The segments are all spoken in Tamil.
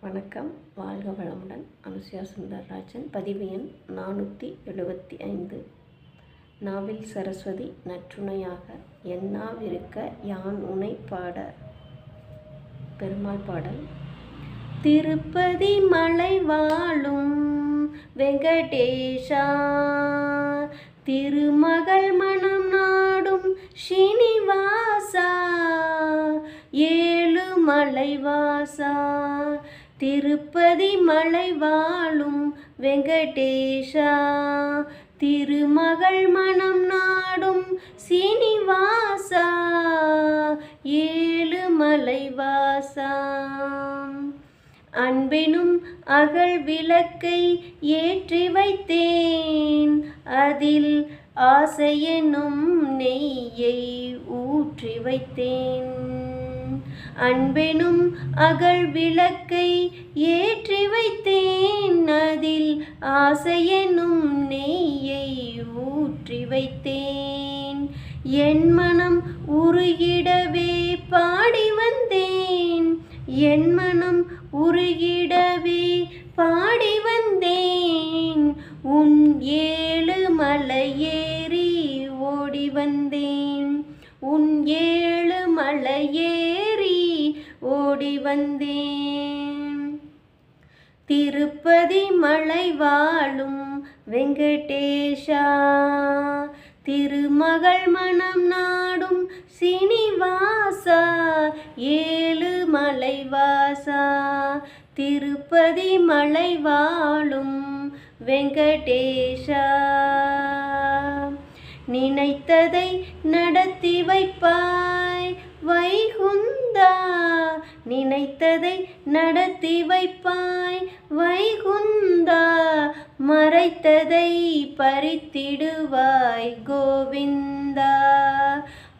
வணக்கம். வாழ்க வளமுடன். அனுசியா சுந்தரராஜன். பதிவு எண் நானூற்றி எழுபத்தி ஐந்து. நாவில் சரஸ்வதி நற்றுணையாக என்னாவிருக்க யான் உனை பாட பெருமாள் பாடல். திருப்பதி மலை வாழும் வெங்கடேஷா திருமகள் மனம் நான் மலைவாசா திருப்பதி மலை வாழும் வெங்கடேஷா திருமகள் மனம் நாடும் சீனிவாசா ஏழு மலைவாசா. அன்பெனும் அகல் விளக்கை ஏற்றி வைத்தேன். அதில் ஆசையெனும் நெய்யை ஊற்றி வைத்தேன். அன்பெனும் அகல் விளக்கை ஏற்றி வைத்தேன். அதில் ஆசையெனும் நெய்யை ஊற்றி வைத்தேன். என் மனம் உருகிடவே பாடி வந்தேன். என் மனம் உருகிடவே பாடி வந்தேன். உன் ஏழு மலையேறி ஓடி வந்தேன். உன் ஏழு மலையேறி ஓடி வந்தேன். திருப்பதி மலை வாழும் வெங்கடேஷா திருமகள் மனம் நாடும் சீனிவாசா ஏ மலைவாசா திருப்பதி மலை வாழும் வெங்கடேஷா. நினைத்ததை நடத்தி வைப்பாய் வைகுந்தா. நினைத்ததை நடத்தி வைப்பாய் வைகுந்தா. மறைத்ததை பறித்திடுவாய் கோவிந்தா.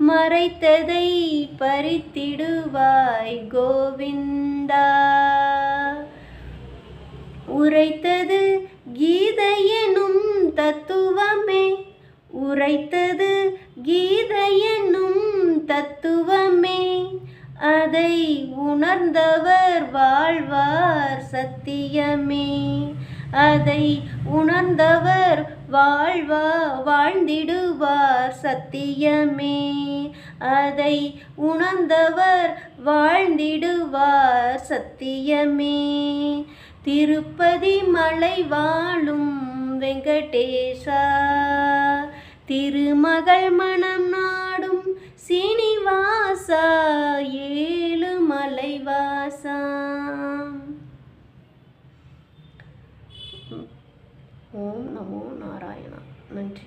மறைத்ததை பறித்திடுவாய் கோவிந்தா. உரைத்தது கீதையெனும் தத்துவமே. உரைத்தது கீதையெனும் தத்துவமே. அதை உணர்ந்தவர் வாழ்வார் சத்தியமே. அதை உணர்ந்தவர் வாழ்வா வாழ்ந்திடுவார் சத்தியமே. அதை உணர்ந்தவர் வாழ்ந்திடுவார் சத்தியமே. திருப்பதி மலை வாழும் வெங்கடேஷா திருமகள் மனம் நாடும் சீனிவாசா ஏழு மலைவாசா ஓம் நமோ நாராயணா. நன்றி.